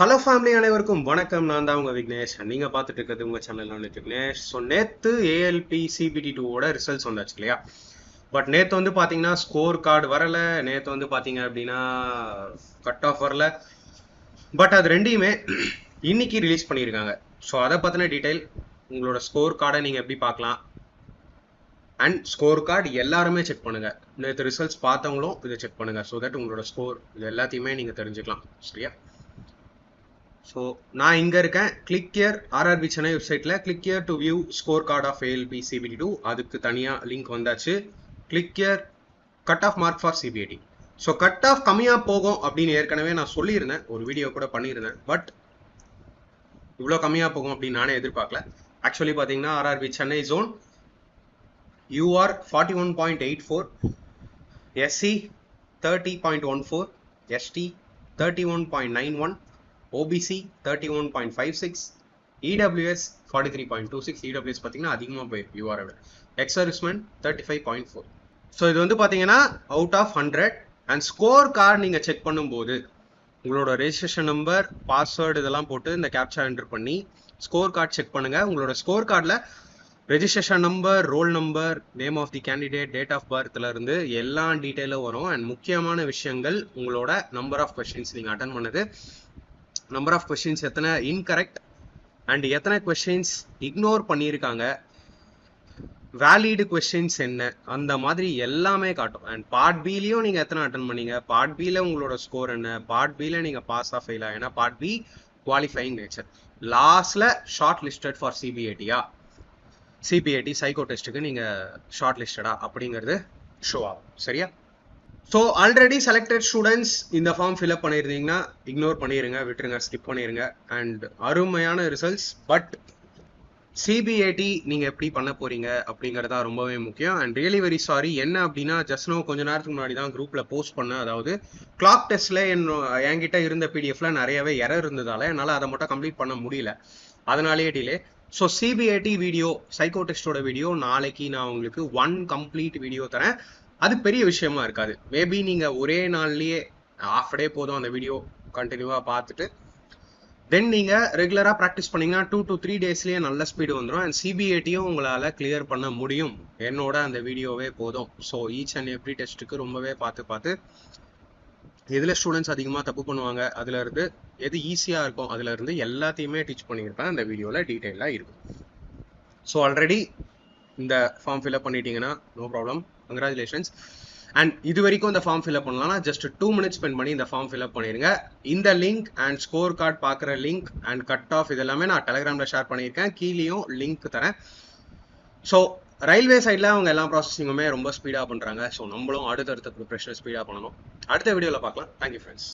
Hello family அனைவருக்கும் வணக்கம். நான் தான் உங்க விக்னேஷ். நீங்க பார்த்துட்டு இருக்கிறது உங்க சேனல் நான் விக்னேஷ். ஸோ நேத்து ஏஎல்பி சிபிடி டூவோட ரிசல்ட்ஸ் வந்தாச்சு இல்லையா? பட் நேத்து வந்து பாத்தீங்கன்னா ஸ்கோர் கார்டு வரல. நேத்து வந்து பாத்தீங்க அப்படின்னா கட் ஆஃப் வரல. பட் அது ரெண்டையுமே இன்னைக்கு ரிலீஸ் பண்ணியிருக்காங்க. ஸோ அதை பத்தின டீட்டெயில் உங்களோட ஸ்கோர் கார்டை நீங்க எப்படி பார்க்கலாம்? அண்ட் ஸ்கோர் கார்டு எல்லாருமே செக் பண்ணுங்க. நேற்று ரிசல்ட்ஸ் பார்த்தவங்களும் இதை செக் பண்ணுங்க. ஸோ தட் உங்களோட ஸ்கோர் இது எல்லாத்தையுமே நீங்க தெரிஞ்சுக்கலாம். சரியா? ஸோ நான் இங்கே இருக்கேன். கிளிக் இயர் ஆர்ஆர்பி சென்னை வெப்சைட்டில் click here to view score card of ALP CBT two அதுக்கு தனியாக லிங்க் வந்தாச்சு. Click here cut off mark for CBIT so cut off கம்மியாக போகும் அப்படின்னு ஏற்கனவே நான் சொல்லியிருந்தேன். ஒரு வீடியோ கூட பண்ணியிருந்தேன். பட் இவ்வளோ கம்மியாக போகும் அப்படின்னு நானே எதிர்பார்க்கல. ஆக்சுவலி பார்த்தீங்கன்னா RRB Chennai zone UR forty one point eight four SC thirty point one four ST thirty one point nine one OBC thirty one point five six EWS forty three point two six EWS பார்த்தீங்கன்னா அதிகமாக போயிருக்கு யூஆரை விட. Ex servicemen thirty five point four so இது வந்து பார்த்தீங்கன்னா out of hundred and score card நீங்கள் check பண்ணும்போது உங்களோட ரெஜிஸ்ட்ரேஷன் நம்பர் பாஸ்வேர்டு இதெல்லாம் போட்டு இந்த கேப்சா என்டர் பண்ணி ஸ்கோர் கார்டு செக் பண்ணுங்கள் உங்களோட ஸ்கோர் கார்டில் registration number roll number name of the candidate date of பர்த்ல இருந்து எல்லா டீட்டெயிலும் வரும். அண்ட் முக்கியமான விஷயங்கள் உங்களோட நம்பர் ஆஃப் கொஷின்ஸ் நீங்கள் அட்டன் பண்ணது. நம்பர் ஆஃப் கொஸ்டின்ஸ் எத்தனை? இன்கரெக்ட் அண்ட் எத்தனை கொஸ்டின்ஸ் இக்னோர் பண்ணியிருக்காங்க? வேலிடு கொஷின்ஸ் என்ன? அந்த மாதிரி எல்லாமே காட்டும். அண்ட் பார்ட் பிலையும் நீங்கள் எத்தனை அட்டன் பண்ணீங்க? பார்ட் பியில் உங்களோட ஸ்கோர் என்ன? பார்ட் பியில் நீங்கள் பாஸ் ஆஃப் ஃபெயிலா ஏன்னா பார்ட் பி குவாலிஃபைங் நேச்சர் லாஸ்டில் ஷார்ட் லிஸ்டட் ஃபார் சிபிஐடியா சிபிஐடி சைக்கோ டெஸ்ட்டுக்கு நீங்கள் ஷார்ட் லிஸ்டடா அப்படிங்கிறது ஷோ ஆகும். சரியா? ஸோ ஆல்ரெடி செலக்டட் ஸ்டூடெண்ட்ஸ் இந்த ஃபார்ம் ஃபில்அப் பண்ணியிருந்தீங்கன்னா இக்னோர் பண்ணிடுங்க விட்டுருங்க ஸ்கிப் பண்ணிடுங்க அண்ட் அருமையான ரிசல்ட்ஸ் பட் சிபிஐடி நீங்கள் எப்படி பண்ண போறீங்க அப்படிங்கிறது தான் ரொம்பவே முக்கியம். அண்ட் ரியலி வெரி சாரி என்ன அப்படின்னா ஜஸ்ட் நோ கொஞ்ச நேரத்துக்கு முன்னாடி தான் குரூப்பில் போஸ்ட் பண்ணேன் அதாவது கிளாக் டெஸ்ட்டில் என் என்கிட்ட இருந்த பிடிஎஃப்ல நிறையவே எரர் இருந்ததால என்னால் அதை மட்டும் கம்ப்ளீட் பண்ண முடியல. அதனாலேயே delay so CBIT video psycho டெஸ்டோட video நாளைக்கு நான் உங்களுக்கு ஒன் கம்ப்ளீட் வீடியோ தரேன். அது பெரிய விஷயமா இருக்காது. மேபி நீங்கள் ஒரே நாள்லயே ஆஃப் டே போதும் அந்த வீடியோ கண்டினியூவாக பார்த்துட்டு தென் நீங்கள் ரெகுலராக ப்ராக்டிஸ் பண்ணீங்கன்னா டூ டு த்ரீ டேஸ்லேயே நல்ல ஸ்பீடு வந்துடும் அண்ட் சிபிஐடியும் உங்களால் கிளியர் பண்ண முடியும். என்னோட அந்த வீடியோவே போதும். ஸோ ஈச் அண்ட் எவ்ரி டெஸ்ட்டுக்கு ரொம்பவே பார்த்து பார்த்து எதில் ஸ்டூடெண்ட்ஸ் அதிகமாக தப்பு பண்ணுவாங்க அதுல இருந்து எது ஈஸியாக இருக்கும் அதுல இருந்து எல்லாத்தையுமே டீச் பண்ணியிருப்பேன் அந்த வீடியோவில் டீட்டெயிலாக இருக்கும். ஸோ ஆல்ரெடி இந்த ஃபார்ம் ஃபில்அப் பண்ணிட்டீங்கன்னா நோ ப்ராப்ளம் கங்க்ராச்சுலேஷன்ஸ் அண்ட் இது வரைக்கும் இந்த ஃபார்ம் ஃபில்அப் பண்ணலாம்னா ஜஸ்ட் டூ மினிட்ஸ் ஸ்பெண்ட் பண்ணி இந்த ஃபார்ம் ஃபில்அப் பண்ணிடுங்க இந்த லிங்க் அண்ட் ஸ்கோர் கார்டு பார்க்குற லிங்க் அண்ட் கட் ஆஃப் இதெல்லாமே நான் டெலகிராமில் ஷேர் பண்ணியிருக்கேன். கீழேயும் லிங்க் தரேன். ஸோ ரயில்வே சைடில் அவங்க எல்லா ப்ராசஸிங்குமே ரொம்ப ஸ்பீடாக பண்ணுறாங்க ஸோ நம்மளும் அடுத்தடுத்த ப்ரிப்ரேஷன் ஸ்பீடாக பண்ணணும். அடுத்த வீடியோவில் பார்க்கலாம். Thank you friends